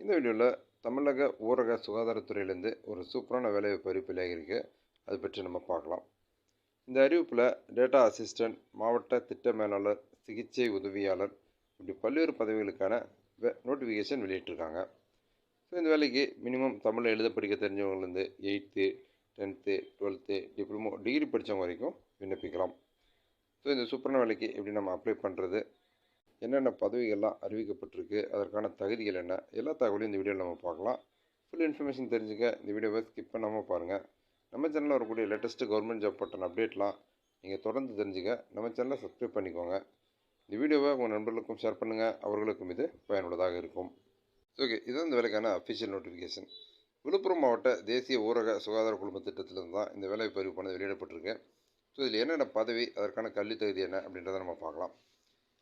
இந்த வேலையில தமிழக ஊரக சுகாதாரத்துறையிலேருந்து ஒரு சூப்பரான வேலைவாய்ப்பு அறிவிப்பு வெளியாகிருக்கு அது பற்றி நம்ம பார்க்கலாம். இந்த அறிவிப்பில் டேட்டா அசிஸ்டன்ட் மாவட்ட திட்ட மேலாளர் சிகிச்சை உதவியாளர் இப்படி பல்வேறு பதவிகளுக்கான வே நோட்டிஃபிகேஷன் வெளியிட்டிருக்காங்க. ஸோ இந்த வேலைக்கு மினிமம் தமிழில் எழுத படிக்க தெரிஞ்சவங்கலேருந்து eighth tenth twelfth diploma degree படித்தவங்க வரைக்கும் விண்ணப்பிக்கலாம். ஸோ இந்த சூப்பரான வேலைக்கு எப்படி நம்ம அப்ளை பண்ணுறது என்னென்ன பதவிகள்லாம் அறிவிக்கப்பட்டிருக்கு அதற்கான தகுதிகள் என்ன எல்லா தகவலையும் இந்த வீடியோவில் நம்ம பார்க்கலாம். ஃபுல் இன்ஃபர்மேஷன் தெரிஞ்சுக்க இந்த வீடியோவை ஸ்கிப் பண்ணாமல் பாருங்கள் நம்ம சேனலில் வரக்கூடிய லேட்டஸ்ட்டு கவர்மெண்ட் ஜாப் பட்டன் அப்டேட்லாம் நீங்கள் தொடர்ந்து தெரிஞ்சுக்க நம்ம சேனலை சப்ஸ்கிரைப் பண்ணிக்கோங்க. இந்த வீடியோவை உங்கள் நண்பர்களுக்கும் ஷேர் பண்ணுங்கள் அவர்களுக்கும் இது பயனுள்ளதாக இருக்கும். ஓகே இதுதான் இந்த வேலைக்கான அஃபிஷியல் நோட்டிஃபிகேஷன் விழுப்புரம் மாவட்ட தேசிய ஊரக சுகாதார குழும திட்டத்திலிருந்து தான் இந்த வேலை பதிவு பண்ணது வெளியிடப்பட்டிருக்கு. ஸோ இதில் என்னென்ன பதவி அதற்கான கல்வி தகுதி என்ன அப்படின்றத நம்ம பார்க்கலாம்.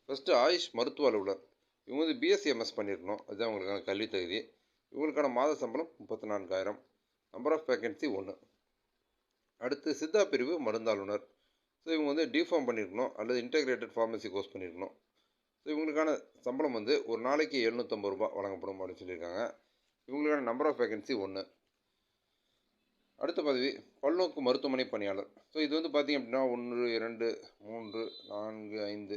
ஃபஸ்ட்டு ஆயுஷ் மருத்துவ அலுவலர். இவங்க வந்து பிஎஸ்சி எம்எஸ் பண்ணியிருக்கணும் அதுதான் உங்களுக்கான கல்வி தகுதி. இவங்களுக்கான மாத சம்பளம் முப்பத்தி நான்காயிரம் நம்பர் ஆஃப் வேக்கன்சி ஒன்று அடுத்து சித்தா பிரிவு மருந்தாளுநர் ஸோ இவங்க வந்து டிஃபார்ம் பண்ணியிருக்கணும் அல்லது இன்டெகிரேட்டட் ஃபார்மசி கோர்ஸ் பண்ணியிருக்கணும் ஸோ இவங்களுக்கான சம்பளம் வந்து ஒரு நாளைக்கு எழுநூற்றம்பது ரூபா வழங்கப்படும் அப்படின்னு சொல்லியிருக்காங்க. இவங்களுக்கான நம்பர் ஆஃப் வேகன்சி ஒன்று அடுத்த பதவி பல்நோக்கு மருத்துவமனை பணியாளர். ஸோ இது வந்து பார்த்திங்க அப்படின்னா ஒன்று இரண்டு மூன்று நான்கு ஐந்து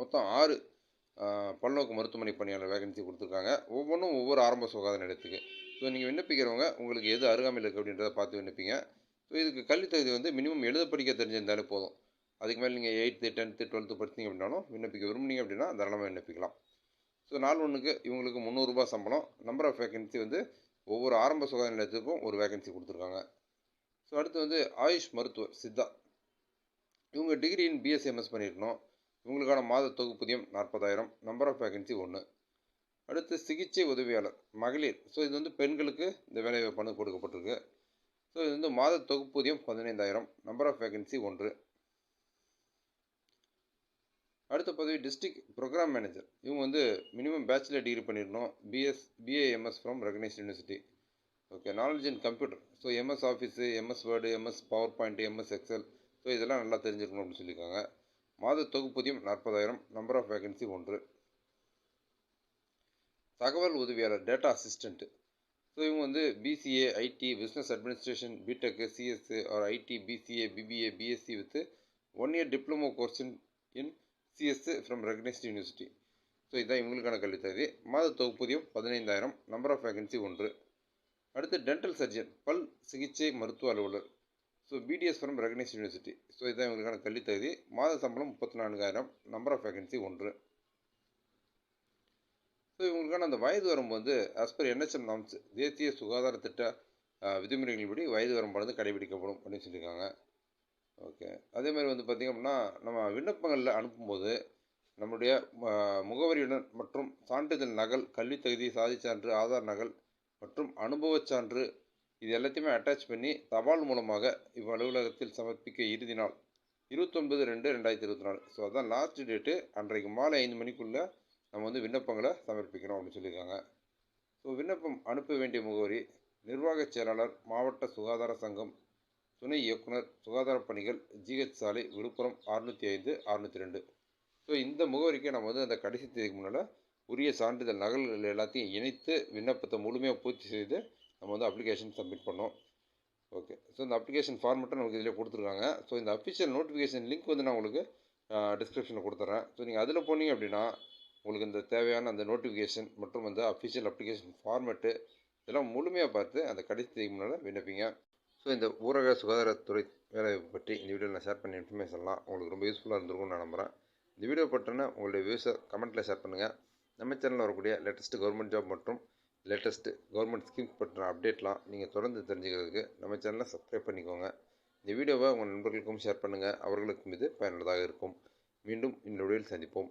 மொத்தம் ஆறு பல்நோக்கு மருத்துவமனை பணியாளர் வேகன்சி கொடுத்துருக்காங்க. ஒவ்வொன்றும் ஒவ்வொரு ஆரம்ப சுகாதார நிலையத்துக்கு. ஸோ நீங்கள் விண்ணப்பிக்கிறவங்க உங்களுக்கு எது அருகாமையில் இருக்குது அப்படின்றத பார்த்து விண்ணப்பிங்க. ஸோ இதுக்கு கல்வி தகுதி வந்து மினிமம் எழுத படிக்க தெரிஞ்சிருந்தாலே போதும். அதுக்கு மேலே நீங்கள் எயித்து டென்த்து டுவெல்த்து படித்தீங்க அப்படின்னாலும் விண்ணப்பிக்க விரும்புனீங்க அப்படின்னா தாராளமாக விண்ணப்பிக்கலாம். ஸோ நாள் ஒன்றுக்கு இவங்களுக்கு முந்நூறுரூபா சம்பளம். நம்பர் ஆஃப் வேகன்சி வந்து ஒவ்வொரு ஆரம்ப சுகாதார நிலையத்துக்கும் ஒரு வேகன்சி கொடுத்துருக்காங்க. ஸோ அடுத்து வந்து ஆயுஷ் மருத்துவர் சித்தா. இவங்க டிகிரி இன் பிஎஸ்எம்எஸ் பண்ணியிருக்கணும் இவங்களுக்கான மாத தொகுப்பூதியம் நாற்பதாயிரம். நம்பர் ஆஃப் வேகன்சி ஒன்று அடுத்து சிகிச்சை உதவியாளர் மகளிர். ஸோ இது வந்து பெண்களுக்கு இந்த வேலை பண்ணு கொடுக்கப்பட்டிருக்கு. ஸோ இது வந்து மாத தொகுப்பூதியம் பதினைந்தாயிரம். நம்பர் ஆஃப் வேகன்சி ஒன்று. அடுத்த பதவி டிஸ்ட்ரிக்ட் ப்ரோக்ராம் மேனேஜர் இவங்க வந்து மினிமம் பேச்சுலர் டிகிரி பண்ணிடணும் BS BAMS from recognised university okay knowledge in computer so MS office MS word MS power point MS Excel so இதெல்லாம் நல்லா தெரிஞ்சிருக்கணும் அப்படின்னு சொல்லியிருக்காங்க. மாத தொகுப்பூதியம் நாற்பதாயிரம் நம்பர் ஆஃப் வேகன்சி ஒன்று. தகவல் உதவியாளர் டேட்டா அசிஸ்டண்ட்டு ஸோ இவங்க வந்து BCA IT business administration B Tech CSC or IT BCA BBA BSc with one year diploma course in in CSC from recognised university so இதுதான் இவங்களுக்கான கல்வித்தகுதி. மாத தொகுப்பூதியம் பதினைந்தாயிரம் நம்பர் ஆஃப் வேகன்சி ஒன்று. அடுத்து டென்டல் சர்ஜன் பல் சிகிச்சை மருத்துவ அலுவலர். So BDS from recognise university so இதுதான் இவங்களுக்கான கல்வி தகுதி. மாத சம்பளம் முப்பத்தி நான்காயிரம் நம்பர் ஆஃப் வேகன்சி ஒன்று. ஸோ இவங்களுக்கான அந்த வயது வரம்பு வந்து ஆஸ் பர் என்ஹெச்எம் நாம்ஸ் தேசிய சுகாதார திட்ட விதிமுறைகளின்படி வயது வரம்பானது கடைபிடிக்கப்படும் அப்படின்னு சொல்லியிருக்காங்க. ஓகே அதே மாதிரி வந்து பார்த்திங்க அப்படின்னா நம்ம விண்ணப்பங்களில் அனுப்பும்போது நம்முடைய முகவரியுடன் மற்றும் சான்றிதழ் நகல் கல்வி தகுதி சாதி சான்று ஆதார் நகல் மற்றும் அனுபவச் சான்று இது எல்லாத்தையுமே அட்டாச் பண்ணி தபால் மூலமாக இவ் அலுவலகத்தில் சமர்ப்பிக்க இறுதி நாள். இருபத்தொன்பது ரெண்டு ரெண்டாயிரத்தி இருபத்தி நாலு. ஸோ அதான் லாஸ்ட் டேட்டு அன்றைக்கு மாலை ஐந்து மணிக்குள்ளே நம்ம வந்து விண்ணப்பங்களை சமர்ப்பிக்கணும் அப்படின்னு சொல்லியிருக்காங்க. ஸோ விண்ணப்பம் அனுப்ப வேண்டிய முகவரி நிர்வாகச் செயலாளர் மாவட்ட சுகாதார சங்கம் துணை இயக்குனர் சுகாதார பணிகள் ஜிஹெச் சாலை விழுப்புரம் அறுநூற்றி ஐந்து அறுநூற்றி ரெண்டு. ஸோ இந்த முகவரிக்கு நம்ம வந்து அந்த கடைசி தேதிக்கு முன்னால் உரிய சான்றிதழ் நகல்கள் எல்லாத்தையும் இணைத்து விண்ணப்பத்தை முழுமையாக பூர்த்தி செய்து நம்ம வந்து அப்ளிகேஷன் சப்மிட் பண்ணோம். ஓகே ஸோ இந்த அப்ளிகேஷன் ஃபார்மெட்டை நமக்கு இதில் கொடுத்துருக்காங்க. ஸோ இந்த அஃபிஷியல் நோட்டிஃபிகேஷன் லிங்க் வந்து நான் உங்களுக்கு டிஸ்கிரிப்ஷனில் கொடுத்துட்றேன் ஸோ நீங்கள் அதில் போனீங்க அப்படின்னா உங்களுக்கு இந்த தேவையான அந்த நோட்டிஃபிகேஷன் மற்றும் அந்த அஃபிஷியல் அப்ளிகேஷன் ஃபார்மெட்டு இதெல்லாம் முழுமையாக பார்த்து அந்த கடைசி தேதிக்கு முன்னால் விண்ணப்பிங்க. ஸோ இந்த ஊரக சுகாதாரத்துறை வேலை பற்றி இந்த வீடியோவில் நான் ஷேர் பண்ண இன்ஃபர்மேஷன்லாம் உங்களுக்கு ரொம்ப யூஸ்ஃபுல்லாக இருந்திருக்கும்னு நான் நம்புகிறேன் இந்த வீடியோ பற்றின உங்களுடைய வியூஸை கமெண்ட்டில் ஷேர் பண்ணுங்கள் நம்ம சேனலில் வரக்கூடிய லேட்டஸ்ட்டு கவர்மெண்ட் ஜாப் மற்றும் லேட்டஸ்ட்டு கவர்மெண்ட் ஸ்கீம்ஸ் பற்றின அப்டேட்லாம் நீங்கள் தொடர்ந்து தெரிஞ்சுக்கிறதுக்கு நம்ம சேனலை சப்ஸ்கிரைப் பண்ணிக்கோங்க. இந்த வீடியோவை உங்கள் நண்பர்களுக்கும் ஷேர் பண்ணுங்கள் அவர்களுக்கும் இது பயனுள்ளதாக இருக்கும். மீண்டும் இந்த வீடியோவில் சந்திப்போம்.